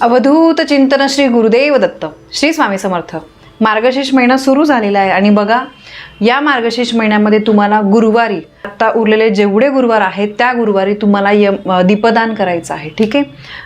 अवधूत चिंतन श्री गुरुदेव दत्त श्री स्वामी समर्थ. मार्गशीर्ष महिना सुरू झालेला आहे आणि बघा या मार्गशीर्ष महिन्यामध्ये तुम्हाला गुरुवारी आता उरलेले जेवढे गुरुवार आहेत त्या गुरुवारी तुम्हाला यम दीपदान करायचं आहे ठीक आहे?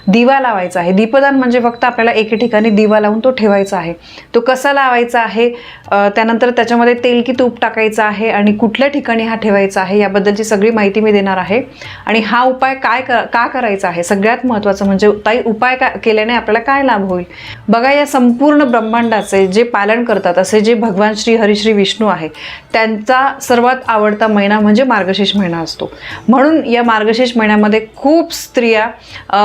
दिवा लावायचा आहे. दीपदान म्हणजे फक्त आपल्याला एके ठिकाणी दिवा लावून तो ठेवायचा आहे. तो कसा लावायचा आहे? त्यानंतर त्याच्यामध्ये तेल की तूप टाकायचं आहे आणि कुठल्या ठिकाणी हा ठेवायचा आहे याबद्दलची सगळी माहिती मी देणार आहे. आणि हा उपाय काय का करायचा आहे? सगळ्यात महत्त्वाचं म्हणजे ताई उपाय का केल्याने आपल्याला काय लाभ होईल? बघा या संपूर्ण ब्रह्मांडाचे जे पालन करतात असे जे भगवान श्री हरिश्री विष्णू आहे. त्यांचा सर्वात आवडता महिना म्हणजे मार्गशीर्ष महिना असतो. म्हणून या मार्गशीर्ष महिन्यामध्ये खूप स्त्रिया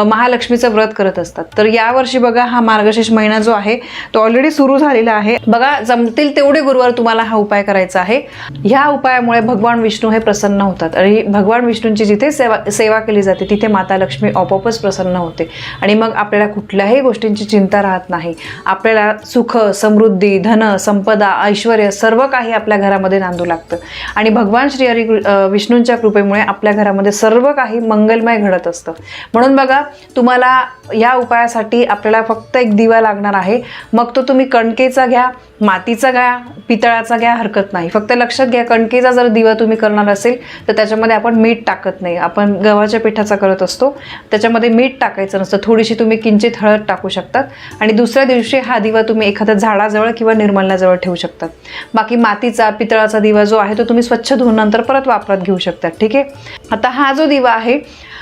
महालक्ष्मीचं व्रत करत असतात. तर यावर्षी बघा हा मार्गशीर्ष महिना जो आहे तो ऑलरेडी सुरू झालेला आहे. बघा जमतील तेवढे गुरुवार तुम्हाला हा उपाय करायचा आहे. ह्या उपायामुळे भगवान विष्णू हे प्रसन्न होतात. आणि भगवान विष्णूंची जिथे सेवा सेवा केली जाते तिथे माता लक्ष्मी आपोआपच प्रसन्न होते. आणि मग आपल्याला कुठल्याही गोष्टींची चिंता राहत नाही. आपल्याला सुख समृद्धी धन संपदा ऐश्वर सर्व काही आपल्या घरामध्ये नांदू लागतं. आणि भगवान श्री हरी विष्णूंच्या कृपेमुळे आपल्या घरामध्ये सर्व काही मंगलमय घडत असतं. म्हणून बघा तुम्हाला या उपायासाठी आपल्याला फक्त एक दिवा लागणार आहे. मग तो तुम्ही कणकेचा घ्या मातीचा घ्या पितळाचा घ्या हरकत नाही. फक्त लक्षात घ्या कणकेचा जर दिवा तुम्ही करणार असेल तर त्याच्यामध्ये आपण मीठ टाकत नाही. आपण गव्हाच्या पिठाचा करत असतो त्याच्यामध्ये मीठ टाकायचं नसतं. थोडीशी तुम्ही किंचित हळद टाकू शकतात. आणि दुसऱ्या दिवशी हा दिवा तुम्ही एखाद्या झाडाजवळ किंवा निर्मलनाजवळ ठेवू शकतात. बाकी माती मातीचा पितळाचा दिवा जो आहे तो तुम्ही स्वच्छ धुवून नंतर परत वापरात घेऊ शकता ठीक आहे? आता हा जो दिवा आहे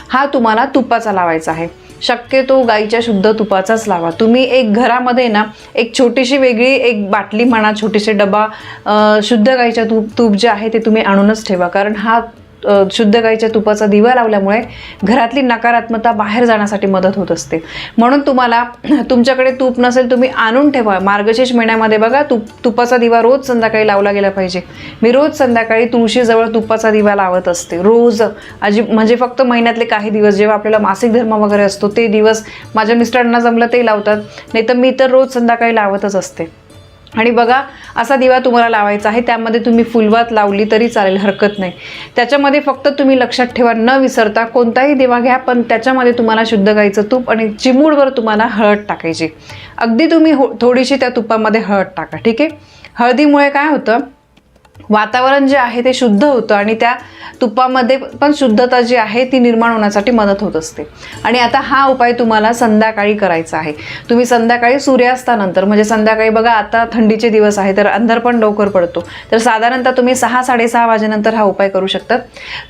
हा तुम्हाला तुपाचा लावायचा आहे. शक्यतो गाईच्या शुद्ध तुपाचाच लावा. तुम्ही एक घरामध्ये ना एक छोटीशी वेगळी एक बाटली म्हणा छोटीशी डबा शुद्ध गाईच्या तूप तूप जे आहे ते तुम्ही आणूनच ठेवा. कारण हा शुद्ध गाईच्या तुपाचा दिवा लावल्यामुळे घरातली नकारात्मकता बाहेर जाण्यासाठी मदत होत असते. म्हणून तुम्हाला तुमच्याकडे तूप नसेल तुम्ही आणून ठेवा. मार्गशीर्ष महिन्यामध्ये बघा तुप तुपाचा दिवा रोज संध्याकाळी लावला गेला पाहिजे. मी रोज संध्याकाळी तुळशीजवळ तुपाचा दिवा लावत असते. रोज. अजी म्हणजे फक्त महिन्यातले काही दिवस जेव्हा आपल्याला मासिक धर्म वगैरे असतो ते दिवस माझ्या मिस्टरांना जमलं ते लावतात. नाही तर मी तर रोज संध्याकाळी लावतच असते. आणि बघा असा दिवा तुम्हाला लावायचा आहे त्यामध्ये तुम्ही फुलवात लावली तरी चालेल हरकत नाही. त्याच्यामध्ये फक्त तुम्ही लक्षात ठेवा न विसरता कोणताही दिवा घ्या पण त्याच्यामध्ये तुम्हाला शुद्ध गाईचं तूप आणि चिमूडवर तुम्हाला हळद टाकायची. अगदी तुम्ही हो थोडीशी त्या तुपामध्ये हळद टाका ठीक आहे? हळदीमुळे काय होतं वातावरण जे आहे ते शुद्ध होतं आणि त्या तुपामध्ये पण शुद्धता जी आहे ती निर्माण होण्यासाठी मदत होत असते. आणि आता हा उपाय तुम्हाला संध्याकाळी करायचा आहे. तुम्ही संध्याकाळी सूर्यास्तानंतर म्हणजे संध्याकाळी बघा आता थंडीचे दिवस आहे तर अंधार पण लवकर पडतो. तर साधारणतः तुम्ही सहा साडेसहा वाजेनंतर हा उपाय करू शकतात.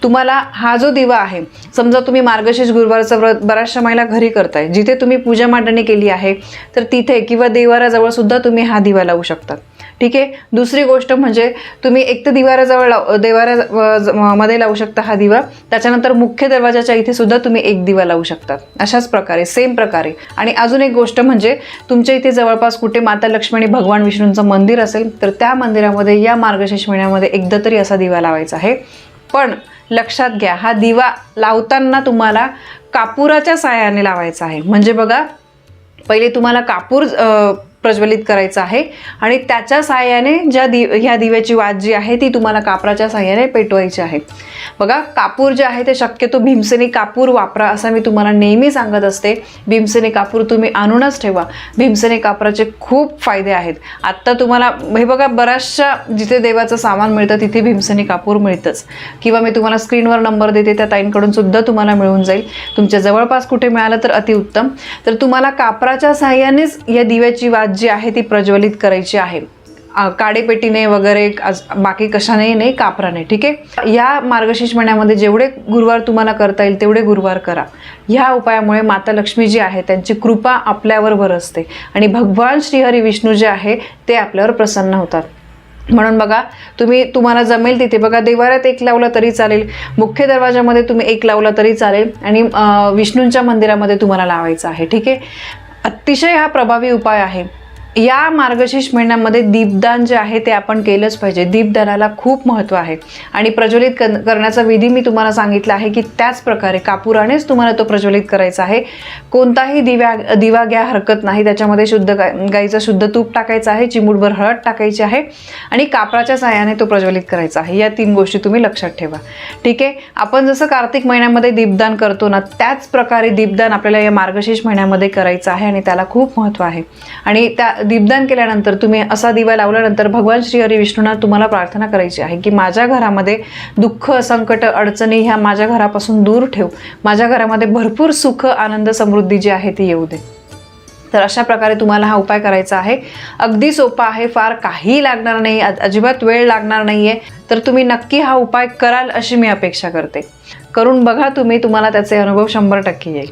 तुम्हाला हा जो दिवा आहे समजा तुम्ही मार्गशीर्ष गुरुवारचं व्रत बऱ्याचशा महिला घरी करताय जिथे तुम्ही पूजा मांडणी केली आहे तर तिथे किंवा देवाराजवळ सुद्धा तुम्ही हा दिवा लावू शकतात. ठीक आहे? दुसरी गोष्ट म्हणजे तुम्ही एक तर दिवाराजवळ लाव देवारा व- ज- मध्ये लावू शकता हा दिवा. त्याच्यानंतर मुख्य दरवाजाच्या इथे सुद्धा तुम्ही एक दिवा लावू शकता. अशाच प्रकारे सेम प्रकारे. आणि अजून एक गोष्ट म्हणजे तुमच्या इथे जवळपास कुठे माता लक्ष्मी आणि भगवान विष्णूंचं मंदिर असेल तर त्या मंदिरामध्ये या मार्गशीर्ष महिन्यामध्ये एकदा तरी असा दिवा लावायचा आहे. पण लक्षात घ्या हा दिवा लावताना तुम्हाला कापुराच्या साह्याने लावायचा आहे. म्हणजे बघा पहिले तुम्हाला कापूर प्रज्वलित करायचं आहे. आणि त्याच्या साहाय्याने ज्या दि ह्या दिव्याची वाद जी आहे ती तुम्हाला कापराच्या साहाय्याने पेटवायची आहे. बघा कापूर जे आहे ते शक्यतो भीमसेनी कापूर वापरा असं मी तुम्हाला नेहमी सांगत असते. भीमसेनी कापूर तुम्ही आणूनच ठेवा. भीमसेनी कापराचे खूप फायदे आहेत. आत्ता तुम्हाला हे बघा बऱ्याचशा जिथे देवाचं सामान मिळतं तिथे भीमसेनी कापूर मिळतंच. किंवा मी तुम्हाला स्क्रीनवर नंबर देते त्या ताईंकडून सुद्धा तुम्हाला मिळून जाईल. तुमच्या जवळपास कुठे मिळालं तर अतिउत्तम. तर तुम्हाला कापराच्या साहाय्यानेच या दिव्याची वाद जी आहे ती प्रज्वलित करायची आहे. काडेपेटीने वगैरे आज- बाकी कशाने नाही कापराने ठीक आहे? या मार्गशीर्ष महिन्यामध्ये जेवढे गुरुवार तुम्हाला करता येईल तेवढे गुरुवार करा. ह्या उपायामुळे माता लक्ष्मी जी आहे त्यांची कृपा आपल्यावर बरसते आणि भगवान श्रीहरी विष्णू जे आहे ते आपल्यावर प्रसन्न होतात. म्हणून बघा तुम्ही तुम्हाला जमेल तिथे. बघा देवाऱ्यात एक लावला तरी चालेल. मुख्य दरवाजामध्ये तुम्ही एक लावला तरी चालेल. आणि विष्णूंच्या मंदिरामध्ये तुम्हाला लावायचं आहे ठीक आहे? अतिशय हा प्रभावी उपाय आहे. या मार्गशीर्ष महिन्यामध्ये दीपदान जे आहे ते आपण केलंच पाहिजे. दीपदानाला खूप महत्त्व आहे. आणि प्रज्वलित करण्याचा विधी मी तुम्हाला सांगितला आहे की त्याच प्रकारे कापुरानेच तुम्हाला तो प्रज्वलित करायचा आहे. कोणताही दिव्या दिवा घ्या हरकत नाही. त्याच्यामध्ये शुद्ध गाय गाईचं शुद्ध तूप टाकायचं आहे चिमूटभर हळद टाकायची आहे आणि कापराच्या साहाय्याने तो प्रज्वलित करायचा आहे. या तीन गोष्टी तुम्ही लक्षात ठेवा. ठीक आहे? आपण जसं कार्तिक महिन्यामध्ये दीपदान करतो ना त्याच प्रकारे दीपदान आपल्याला या मार्गशीर्ष महिन्यामध्ये करायचं आहे आणि त्याला खूप महत्त्व आहे. आणि त्या दीपदान केल्यानंतर तुम्ही असा दिवा लावल्यानंतर भगवान श्री हरी विष्णूंना तुम्हाला प्रार्थना करायची आहे की माझ्या घरामध्ये दुःख संकट अडचणी ह्या माझ्या घरापासून दूर ठेव. माझ्या घरामध्ये भरपूर सुख आनंद समृद्धी जी आहे ती येऊ दे. तर अशा प्रकारे तुम्हाला हा उपाय करायचा आहे. अगदी सोपा आहे फार काही लागणार नाही अजिबात वेळ लागणार नाही आहे तर तुम्ही नक्की हा उपाय कराल अशी मी अपेक्षा करते. करून बघा तुम्ही तुम्हाला त्याचे अनुभव शंभर टक्के येईल.